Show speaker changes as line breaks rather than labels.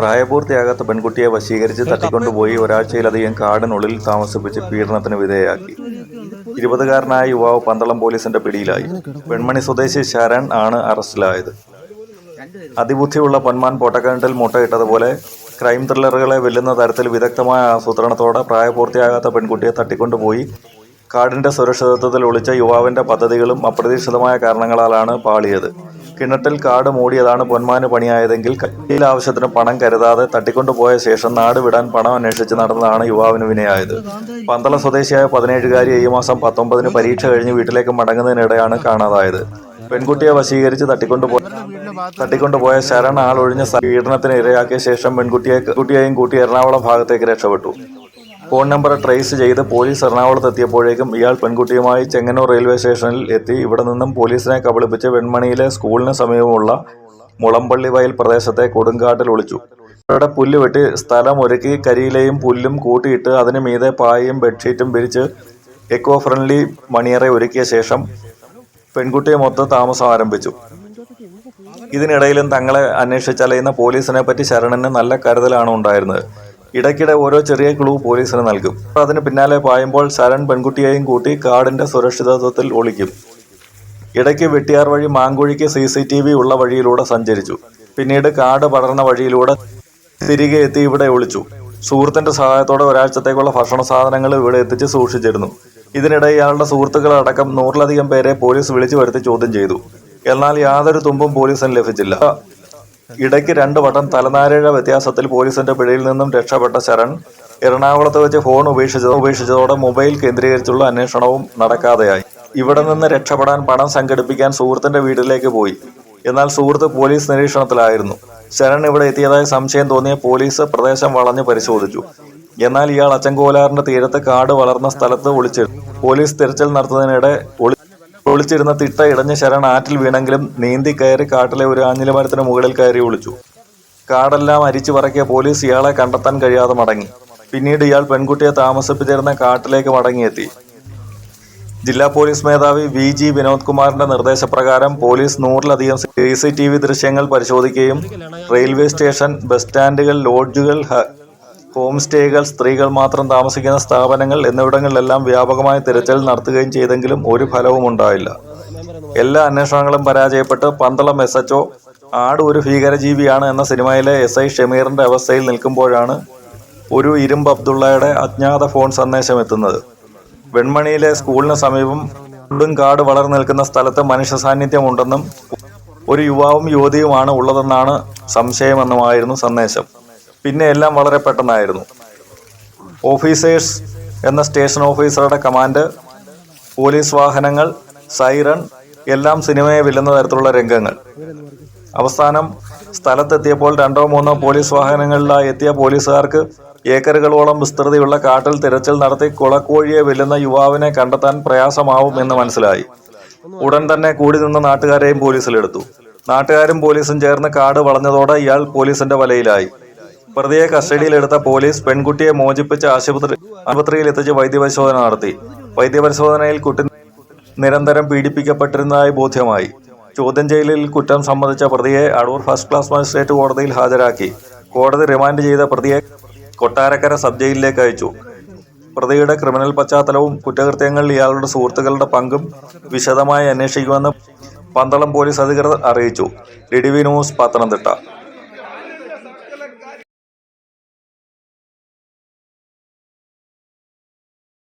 പ്രായപൂർത്തിയാകാത്ത പെൺകുട്ടിയെ വശീകരിച്ച് തട്ടിക്കൊണ്ടുപോയി ഒരാഴ്ചയിലധികം കാടിനുള്ളിൽ താമസിപ്പിച്ച് പീഡനത്തിന് വിധേയയാക്കി ഇരുപതുകാരനായ യുവാവ് പന്തളം പോലീസിന്റെ പിടിയിലായി. പെൺമണി സ്വദേശി ശരൺ ആണ് അറസ്റ്റിലായത്. അതിബുദ്ധിയുള്ള പൊന്മാൻ പൊട്ടക്കിണറ്റിൽ മുട്ടയിട്ടതുപോലെ ക്രൈം ത്രില്ലറുകളെ വെല്ലുന്ന തരത്തിൽ വിദഗ്ധമായ ആസൂത്രണത്തോടെ പ്രായപൂർത്തിയാകാത്ത പെൺകുട്ടിയെ തട്ടിക്കൊണ്ടുപോയി. കാടിന്റെ സുരക്ഷിതത്വത്തിൽ ഒളിച്ച യുവാവിന്റെ പദ്ധതികളും അപ്രതീക്ഷിതമായ കാരണങ്ങളാലാണ് പാളിയത്. കിണറ്റിൽ കാട് മൂടിയതാണ് പൊന്മാന് പണിയായതെങ്കിൽ കയ്യിൽ ആവശ്യത്തിന് പണം കരുതാതെ തട്ടിക്കൊണ്ടുപോയ ശേഷം നാട് വിടാൻ പണം അന്വേഷിച്ച് നടന്നതാണ് യുവാവിന് വിനയായത്. പന്തള സ്വദേശിയായ പതിനേഴുകാരി ഈ മാസം പത്തൊമ്പതിന് പരീക്ഷ കഴിഞ്ഞ് വീട്ടിലേക്ക് മടങ്ങുന്നതിനിടെയാണ് കാണാതായത്. പെൺകുട്ടിയെ വശീകരിച്ച് തട്ടിക്കൊണ്ടുപോയ തട്ടിക്കൊണ്ടുപോയ ശരൺ ആളൊഴിഞ്ഞ പീഡനത്തിന് ഇരയാക്കിയ ശേഷം പെൺകുട്ടിയെ കുട്ടിയെയും കൂട്ടി എറണാകുളം ഭാഗത്തേക്ക് രക്ഷപ്പെട്ടു. ഫോൺ നമ്പർ ട്രേസ് ചെയ്ത് പോലീസ് എറണാകുളത്ത് എത്തിയപ്പോഴേക്കും ഇയാൾ പെൺകുട്ടിയുമായി ചെങ്ങന്നൂർ റെയിൽവേ സ്റ്റേഷനിൽ എത്തി. ഇവിടെ നിന്നും പോലീസിനെ കബളിപ്പിച്ച് വെൺമണിയിലെ സ്കൂളിന് സമീപമുള്ള മുളമ്പള്ളി വയൽ പ്രദേശത്തെ കൊടുങ്കാട്ടിൽ ഒളിച്ചു. ഇവരുടെ പുല്ല് വെട്ടി സ്ഥലം ഒരുക്കി കരിയിലെയും പുല്ലും കൂട്ടിയിട്ട് അതിന് മീതെ പായയും ബെഡ്ഷീറ്റും വിരിച്ച് എക്കോ ഫ്രണ്ട്ലി മണിയറെ ഒരുക്കിയ ശേഷം പെൺകുട്ടിയെ മൊത്തം താമസം ആരംഭിച്ചു. ഇതിനിടയിലും തങ്ങളെ അന്വേഷിച്ചലയുന്ന പോലീസിനെ പറ്റി ശരണന് നല്ല കരുതലാണ് ഉണ്ടായിരുന്നത്. ഇടയ്ക്കിടെ ഓരോ ചെറിയ ക്ലൂ പോലീസിന് നൽകും. അതിന് പിന്നാലെ പായുമ്പോൾ ശരൺ പെൺകുട്ടിയെയും കൂട്ടി കാടിന്റെ സുരക്ഷിതത്വത്തിൽ ഒളിക്കും. ഇടയ്ക്ക് വെട്ടിയാർ വഴി മാങ്കുഴിക്ക് സി സി ടി വി ഉള്ള വഴിയിലൂടെ സഞ്ചരിച്ചു. പിന്നീട് കാട് പടർന്ന വഴിയിലൂടെ തിരികെ എത്തി ഇവിടെ ഒളിച്ചു. സുഹൃത്തിന്റെ സഹായത്തോടെ ഒരാഴ്ചത്തേക്കുള്ള ഭക്ഷണ സാധനങ്ങൾ ഇവിടെ എത്തിച്ച് സൂക്ഷിച്ചിരുന്നു. ഇതിനിടെ ഇയാളുടെ സുഹൃത്തുക്കളടക്കം നൂറിലധികം പേരെ പോലീസ് വിളിച്ചു വരുത്തി ചോദ്യം ചെയ്തു. എന്നാൽ യാതൊരു തുമ്പും പോലീസിന് ലഭിച്ചില്ല. ഇടയ്ക്ക് രണ്ട് വട്ടം തലനാരിഴ വ്യത്യാസത്തിൽ പോലീസിന്റെ പിഴയിൽ നിന്നും രക്ഷപ്പെട്ട ശരൺ എറണാകുളത്ത് വെച്ച് ഫോൺ ഉപേക്ഷിച്ചത് ഉപേക്ഷിച്ചതോടെ മൊബൈൽ കേന്ദ്രീകരിച്ചുള്ള അന്വേഷണവും നടക്കാതെയായി. ഇവിടെ നിന്ന് രക്ഷപ്പെടാൻ പണം സംഘടിപ്പിക്കാൻ സുഹൃത്തിന്റെ വീട്ടിലേക്ക് പോയി. എന്നാൽ സുഹൃത്ത് പോലീസ് നിരീക്ഷണത്തിലായിരുന്നു. ശരൺ ഇവിടെ എത്തിയതായി സംശയം തോന്നിയ പോലീസ് പ്രദേശം വളഞ്ഞ് പരിശോധിച്ചു. എന്നാൽ ഇയാൾ അച്ചൻകോലാറിന്റെ തീരത്ത് കാട് വളർന്ന സ്ഥലത്ത് ഒളിച്ചിരുന്നു. പോലീസ് തിരച്ചിൽ നടത്തുന്നതിനിടെ ഒളി ഒളിച്ചിരുന്ന തിട്ട ഇടഞ്ഞ ശരൺ ആറ്റിൽ വീണെങ്കിലും നീന്തി കയറി കാട്ടിലെ ഒരു ആഞ്ഞില മരത്തിന് മുകളിൽ കയറി ഒളിച്ചു. കാടെല്ലാം അരിച്ചു പറക്കിയ പോലീസ് ഇയാളെ കണ്ടെത്താൻ കഴിയാതെ മടങ്ങി. പിന്നീട് ഇയാൾ പെൺകുട്ടിയെ താമസിപ്പിച്ചിരുന്ന കാട്ടിലേക്ക് മടങ്ങിയെത്തി. ജില്ലാ പോലീസ് മേധാവി വി ജി വിനോദ് കുമാറിന്റെ നിർദ്ദേശപ്രകാരം പോലീസ് നൂറിലധികം സി സി ടി വി ദൃശ്യങ്ങൾ പരിശോധിക്കുകയും റെയിൽവേ സ്റ്റേഷൻ ബസ് സ്റ്റാൻഡുകൾ ലോഡ്ജുകൾ ഹ- സ്റ്റേകൾ സ്ത്രീകൾ മാത്രം താമസിക്കുന്ന സ്ഥാപനങ്ങൾ എന്നിവിടങ്ങളിലെല്ലാം വ്യാപകമായ തിരച്ചിൽ നടത്തുകയും ചെയ്തെങ്കിലും ഒരു ഫലവും ഉണ്ടായില്ല. എല്ലാ അന്വേഷണങ്ങളും പരാജയപ്പെട്ട് പന്തളം എസ് എച്ച് ആട് ഒരു ഭീകരജീവിയാണ് എന്ന സിനിമയിലെ എസ് ഐ ഷമീറിന്റെ അവസ്ഥയിൽ നിൽക്കുമ്പോഴാണ് ഒരു ഇരുമ്പ് അബ്ദുള്ളയുടെ അജ്ഞാത ഫോൺ സന്ദേശം എത്തുന്നത് വെൺമണിയിലെ സ്കൂളിന് സമീപം കാട് വളർന്നു നിൽക്കുന്ന സ്ഥലത്ത് മനുഷ്യ സാന്നിധ്യം ഉണ്ടെന്നും ഒരു യുവാവും യുവതിയുമാണ് ഉള്ളതെന്നാണ് സംശയമെന്നുമായിരുന്നു സന്ദേശം. പിന്നെ എല്ലാം വളരെ പെട്ടെന്നായിരുന്നു. ഓഫീസേഴ്സ് എന്ന സ്റ്റേഷൻ ഓഫീസറുടെ കമാൻഡ് പോലീസ് വാഹനങ്ങൾ സൈറൺ എല്ലാം സിനിമയെ വെല്ലുന്ന തരത്തിലുള്ള രംഗങ്ങൾ. അവസാനം സ്ഥലത്തെത്തിയപ്പോൾ രണ്ടോ മൂന്നോ പോലീസ് വാഹനങ്ങളിലായി എത്തിയ പോലീസുകാർക്ക് ഏക്കറുകളോളം വിസ്തൃതിയുള്ള കാട്ടിൽ തിരച്ചിൽ നടത്തി കുളക്കോഴിയെ വെല്ലുന്ന യുവാവിനെ കണ്ടെത്താൻ പ്രയാസമാവും എന്ന് മനസ്സിലായി. ഉടൻ തന്നെ കൂടി നിന്ന നാട്ടുകാരെയും പോലീസിലെടുത്തു. നാട്ടുകാരും പോലീസും ചേർന്ന് കാട് വളഞ്ഞതോടെ ഇയാൾ പോലീസിന്റെ വലയിലായി. പ്രതിയെ കസ്റ്റഡിയിലെടുത്ത പോലീസ് പെൺകുട്ടിയെ മോചിപ്പിച്ച് ആശുപത്രി ആശുപത്രിയിൽ എത്തിച്ച് വൈദ്യപരിശോധന നടത്തി. വൈദ്യപരിശോധനയിൽ കുട്ടി നിരന്തരം പീഡിപ്പിക്കപ്പെട്ടിരുന്നതായി ബോധ്യമായി. ചോദ്യം ചെയ്യലിൽ കുറ്റം സംബന്ധിച്ച പ്രതിയെ അടൂർ ഫസ്റ്റ് ക്ലാസ് മജിസ്ട്രേറ്റ് കോടതിയിൽ ഹാജരാക്കി. കോടതി റിമാൻഡ് ചെയ്ത പ്രതിയെ കൊട്ടാരക്കര സബ് ജയിലിലേക്ക് അയച്ചു. പ്രതിയുടെ ക്രിമിനൽ പശ്ചാത്തലവും കുറ്റകൃത്യങ്ങളിൽ ഇയാളുടെ സുഹൃത്തുക്കളുടെ പങ്കും വിശദമായി അന്വേഷിക്കുമെന്ന് പന്തളം പോലീസ് അധികൃതർ അറിയിച്ചു. ലിഡിവി ന്യൂസ് പത്തനംതിട്ട.